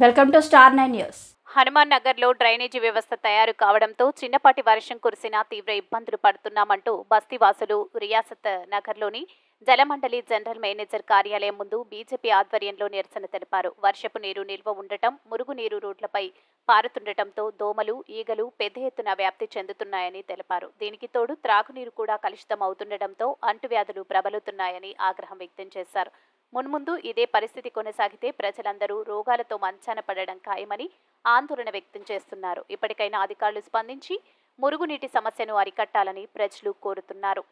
Welcome to star nine news. Hanuman నగర్లో drainage వ్యవస్థ తయారు కావడంతో చిన్నపాటి వర్షం కురిసినా తీవ్ర ఇబ్బందులు పడుతున్నామంటూ బస్తీవాసులు రియాసత్ నగర్లోని జలమండలి జనరల్ మేనేజర్ కార్యాలయం ముందు బీజేపీ ఆధ్వర్యంలో నిరసన తెలిపారు. వర్షపు నీరు నిల్వ ఉండటం మురుగునీరు రోడ్లపై పారుతుండటంతో దోమలు ఈగలు పెద్ద ఎత్తున వ్యాప్తి చెందుతున్నాయని తెలిపారు. దీనికి తోడు త్రాగునీరు కూడా కలుషితం అవుతుండటంతో అంటువ్యాధులు ప్రబలుతున్నాయని ఆగ్రహం వ్యక్తం చేశారు. మున్ముందు ఇదే పరిస్థితి కొనసాగితే ప్రజలందరూ రోగాలతో మంచాన పడడం ఖాయమని ఆందోళన వ్యక్తం చేస్తున్నారు. ఇప్పటికైనా అధికారులు స్పందించి మురుగునీటి సమస్యను అరికట్టాలని ప్రజలు కోరుతున్నారు.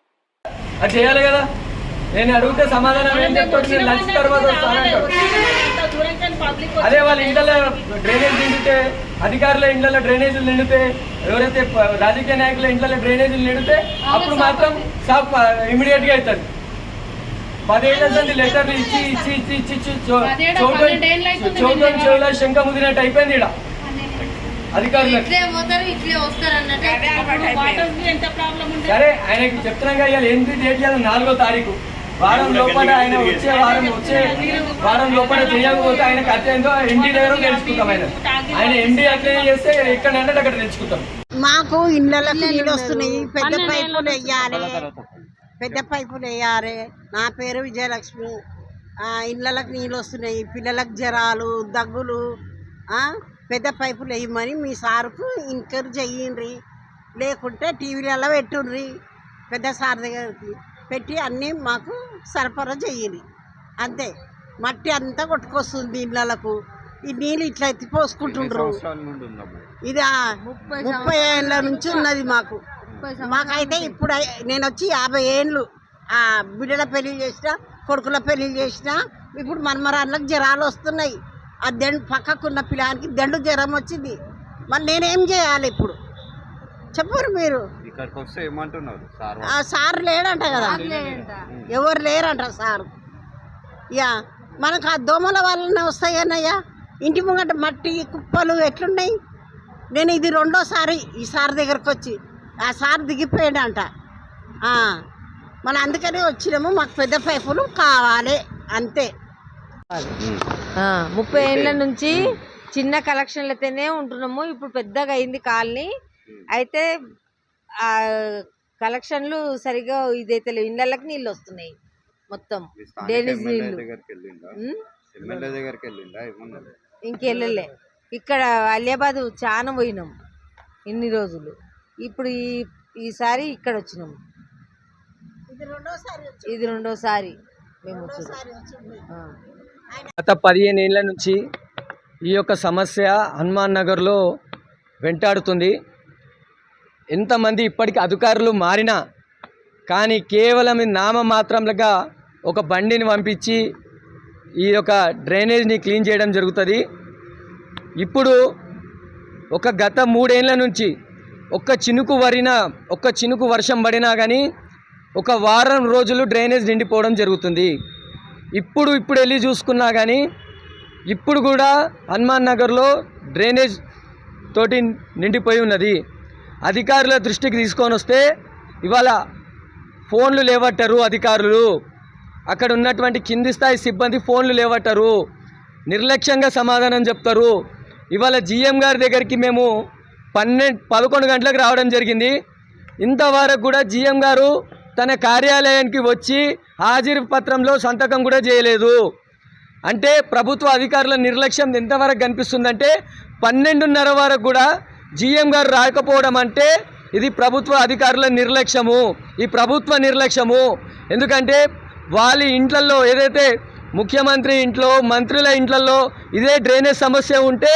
అది చేయాలి కదా. నేను అడిగితే సమాధానం ఏం లంచ్ తర్వాత అదే వాళ్ళ ఇంట్లో డ్రైనేజ్ నిండితే అధికారుల ఇంట్లో డ్రైనేజీలు నిండితే ఎవరైతే రాజకీయ నాయకుల ఇంట్లో డ్రైనేజీలు నిండితే అప్పుడు మాత్రం సాఫ్ ఇమీడియట్గా అవుతుంది పదేళ్ళ సంది లెటర్లు ఇచ్చి ఇచ్చి ఇచ్చి ఇచ్చి ఇచ్చి చో- చోటు చెవుల శంఖ ముదినట్టు అయిపోయింది ఇక్కడ అధికారులకు. అన్నట్టు సరే ఆయనకి చెప్తున్నాం కదా ఇవాళ ఏంటి డేట్ ఇవాళ నాలుగో తారీఖు. వారం లోపల ఆయన వచ్చే వారం వచ్చే వారం లోపల చేయకపోతే ఆయన కథ ఏందో ఎండి దగ్గర తెలుసుకుంటాం ఆయన. ఆయన ఎండి అట్లే చేస్తే ఎక్కడంటే అక్కడ తెలుసుకుంటాం. మాకు ఇళ్ళకి నీళ్ళు వస్తున్నాయి పెద్ద పైపులు వేయాలి. పెద్ద పైపులు వేయాలి. నా పేరు విజయలక్ష్మి. ఇళ్ళకి నీళ్ళు వస్తున్నాయి. పిల్లలకు జ్వరాలు దగ్గులు పెద్ద పైపులు వేయమని మీ సార్కు ఇంకర్ చెయ్యండి లేకుంటే టీవీలలో పెట్టుండ్రి. పెద్ద సార్ దగ్గరికి పెట్టి అన్నీ మాకు సరఫరా చెయ్యండి అంతే. మట్టి అంతా కొట్టుకొస్తుంది ఇళ్ళకు ఈ నీళ్ళు ఇట్లా ఎత్తి పోసుకుంటుండ్రు. ఇది ముప్పై ఏళ్ళ నుంచి ఉన్నది మాకు. మాకైతే ఇప్పుడు నేను వచ్చి యాభై ఏళ్ళు ఆ బిడ్డల పెళ్ళి చేసిన కొడుకుల పెళ్ళి చేసిన ఇప్పుడు మన్మరాళ్ళకి జ్వరాలు వస్తున్నాయి. ఆ దెండు పక్కకున్న పిల్లానికి దెండు జ్వరం వచ్చింది. మరి నేనేం చేయాలి ఇప్పుడు? చెప్పరు మీరు. సార్ ఆ సార్ లేడంట కదా. ఎవరు లేరంట సార్? యా మనకు ఆ దోమల వల్లనే వస్తాయన్నయ్యా ఇంటి ముంగట మట్టి కుప్పలు ఎట్లున్నాయి? నేను ఇది రెండోసారి ఈ సార్ దగ్గరకు వచ్చి ఆ సార్ దిగిపోయాడంట. ఆ, మన అందుకనే వచ్చినాము మాకు పెద్ద పైపులు కావాలి అంతే. ఆ, ముప్పై ఏళ్ళ నుంచి చిన్న కలెక్షన్లతోనే ఉంటున్నాము ఇప్పుడు పెద్దగా అయింది కాలనీ. అయితే ఆ కలెక్షన్లు సరిగా ఇదైతే లేవు ఇళ్ళకి నీళ్ళు వస్తున్నాయి మొత్తం. డ్రైనేజ్ ఎమ్మెల్యే నీళ్ళు. దగ్గరికి వెళ్ళిందా ఉమ్, ఎమ్మెల్యే దగ్గరికి వెళ్ళిందా ఏమన్నా ఇంకెళ్ళలే. ఇక్కడ అలియాబాద్ చాలా పోయినాం ఇన్ని రోజులు. ఇప్పుడు ఈ ఈసారి ఇక్కడ వచ్చినాము ఇది రెండోసారి మేము. గత పదిహేను ఏళ్ళ నుంచి ఈ యొక్క సమస్య హనుమాన్ నగర్లో వెంటాడుతుంది. ఎంతమంది ఇప్పటికి అధికారులు మారినా కానీ కేవలం ఈ నామమాత్రంగా ఒక బండిని పంపించి ఈ యొక్క డ్రైనేజ్ని క్లీన్ చేయడం జరుగుతుంది. ఇప్పుడు ఒక గత మూడేళ్ళ నుంచి ఒక్క చినుకు వరిన ఒక్క చినుకు వర్షం పడినా కానీ ఒక వారం రోజులు డ్రైనేజ్ నిండిపోవడం జరుగుతుంది. ఇప్పుడు ఇప్పుడు వెళ్ళి చూసుకున్నా కానీ ఇప్పుడు కూడా హనుమాన్ నగర్లో డ్రైనేజ్ తోటి నిండిపోయి ఉన్నది. అధికారుల దృష్టికి తీసుకొని వస్తే ఇవాళ ఫోన్లు లేవట్టరు అధికారులు. అక్కడ ఉన్నటువంటి కింది స్థాయి సిబ్బంది ఫోన్లు లేవట్టరు. నిర్లక్ష్యంగా సమాధానం చెప్తారు. ఇవాళ జీఎం గారి దగ్గరికి మేము పన్నెండు పదకొండు గంటలకు రావడం జరిగింది. ఇంతవరకు కూడా జీఎం గారు తన కార్యాలయానికి వచ్చి హాజరు పత్రంలో సంతకం కూడా చేయలేదు. అంటే ప్రభుత్వ అధికారుల నిర్లక్ష్యం ఎంతవరకు కనిపిస్తుందంటే పన్నెండున్నర వరకు కూడా జిఎం గారు రాకపోవడం అంటే ఇది ప్రభుత్వ అధికారుల నిర్లక్ష్యము. ఈ ప్రభుత్వ నిర్లక్ష్యము. ఎందుకంటే వాళ్ళ ఇంట్లల్లో ఏదైతే ముఖ్యమంత్రి ఇంట్లో మంత్రుల ఇంట్లల్లో ఇదే డ్రైనేజ్ సమస్య ఉంటే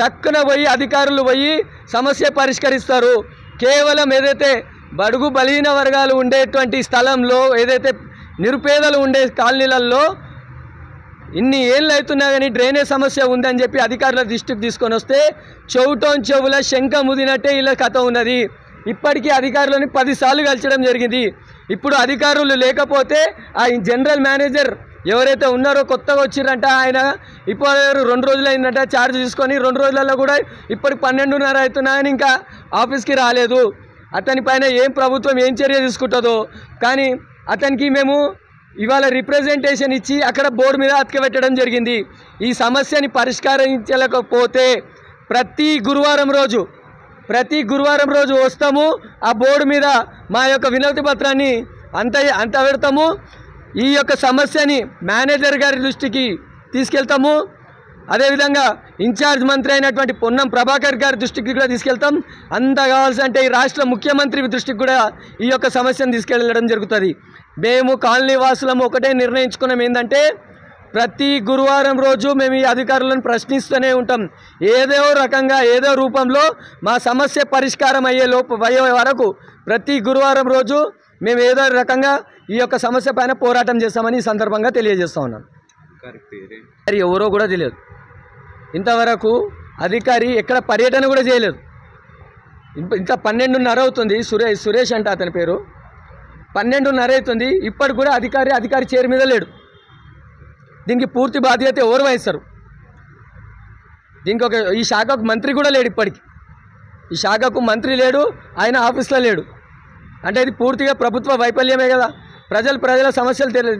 టక్కున పోయి అధికారులు పోయి సమస్య పరిష్కరిస్తారు. కేవలం ఏదైతే బడుగు బలహీన వర్గాలు ఉండేటువంటి స్థలంలో ఏదైతే నిరుపేదలు ఉండే కాలనీలలో ఇన్ని ఏళ్ళు అవుతున్నా కానీ డ్రైనేజ్ సమస్య ఉందని చెప్పి అధికారుల దృష్టికి తీసుకొని వస్తే చెవుటోన్ చెవుల శంఖ ముదినట్టే ఇలా కథ ఉన్నది. ఇప్పటికీ అధికారులను పదిసార్లు కలిచడం జరిగింది. ఇప్పుడు అధికారులు లేకపోతే ఆ జనరల్ మేనేజర్ ఎవరైతే ఉన్నారో కొత్తగా వచ్చిరంట ఆయన ఇప్పుడు రెండు రోజులు అయిందంట ఛార్జ్ తీసుకొని రెండు రోజులలో కూడా ఇప్పటికి పన్నెండున్నర అవుతున్నాయని ఇంకా ఆఫీస్కి రాలేదు. అతని పైన ఏం ప్రభుత్వం ఏం చర్య తీసుకుంటుందో. కానీ అతనికి మేము ఇవాళ రిప్రజెంటేషన్ ఇచ్చి అక్కడ బోర్డు మీద అతకబెట్టడం జరిగింది. ఈ సమస్యని పరిష్కరించలేకపోతే ప్రతి గురువారం రోజు ప్రతి గురువారం రోజు వస్తాము ఆ బోర్డు మీద మా యొక్క వినతి పత్రాన్ని అంత అంత పెడతాము. ఈ యొక్క సమస్యని మేనేజర్ గారి దృష్టికి తీసుకెళ్తాము. అదేవిధంగా ఇన్ఛార్జ్ మంత్రి అయినటువంటి పొన్నం ప్రభాకర్ గారి దృష్టికి కూడా తీసుకెళ్తాం. అంత కావాల్సంటే ఈ రాష్ట్ర ముఖ్యమంత్రి దృష్టికి కూడా ఈ యొక్క సమస్యను తీసుకెళ్ళడం జరుగుతుంది. మేము కాలనీ వాసులము ఒకటే నిర్ణయించుకున్నాం ఏంటంటే ప్రతి గురువారం రోజు మేము ఈ అధికారులను ప్రశ్నిస్తూనే ఉంటాం. ఏదో రకంగా ఏదో రూపంలో మా సమస్య పరిష్కారం అయ్యే లోపు అయ్యే వరకు ప్రతి గురువారం రోజు మేము ఏదో రకంగా ఈ యొక్క సమస్య పైన పోరాటం చేస్తామని ఈ సందర్భంగా తెలియజేస్తా ఉన్నాం. అధికారి పేరే. మరి ఎవరో కూడా తెలియదు. ఇంతవరకు అధికారి ఎక్కడ పర్యటన కూడా చేయలేదు. ఇంత- ఇంత పన్నెండున్నర అవుతుంది సురేష్ సురేష్ అంట అతని పేరు. పన్నెండున్నర అవుతుంది ఇప్పటికి కూడా అధికారి అధికారి చైర్ మీద లేడు. దీనికి పూర్తి బాధ్యత ఎవరు వహిస్తారు? దీనికి ఒక ఈ శాఖకు మంత్రి కూడా లేడు ఇప్పటికి. ఈ శాఖకు మంత్రి లేడు ఆయన ఆఫీస్లో లేడు. అంటే ఇది పూర్తిగా ప్రభుత్వ వైఫల్యమే కదా. ప్రజలు ప్రజల సమస్యలు తెలి